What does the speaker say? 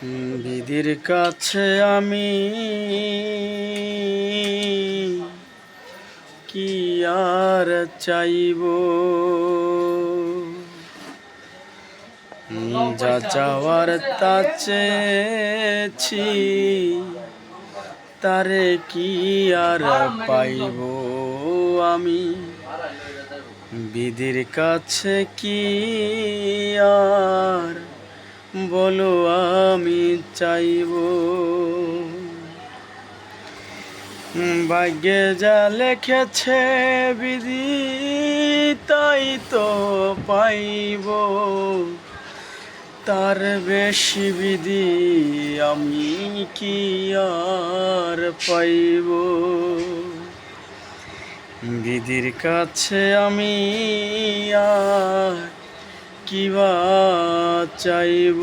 বিধির কাছে আমি কি আর চাইব? যা চাওয়ার তা চেয়েছি তারে কি আর পাইব আমি? বিধির কাছে কি আর বলো, আমি চাইব। ভাগ্যে যা লেখেছে বিধি, তাই তো পাইব। তার বেশি বিধি আমি কি আর পাইব? বিধির কাছে আমি আর কিবা চাইব?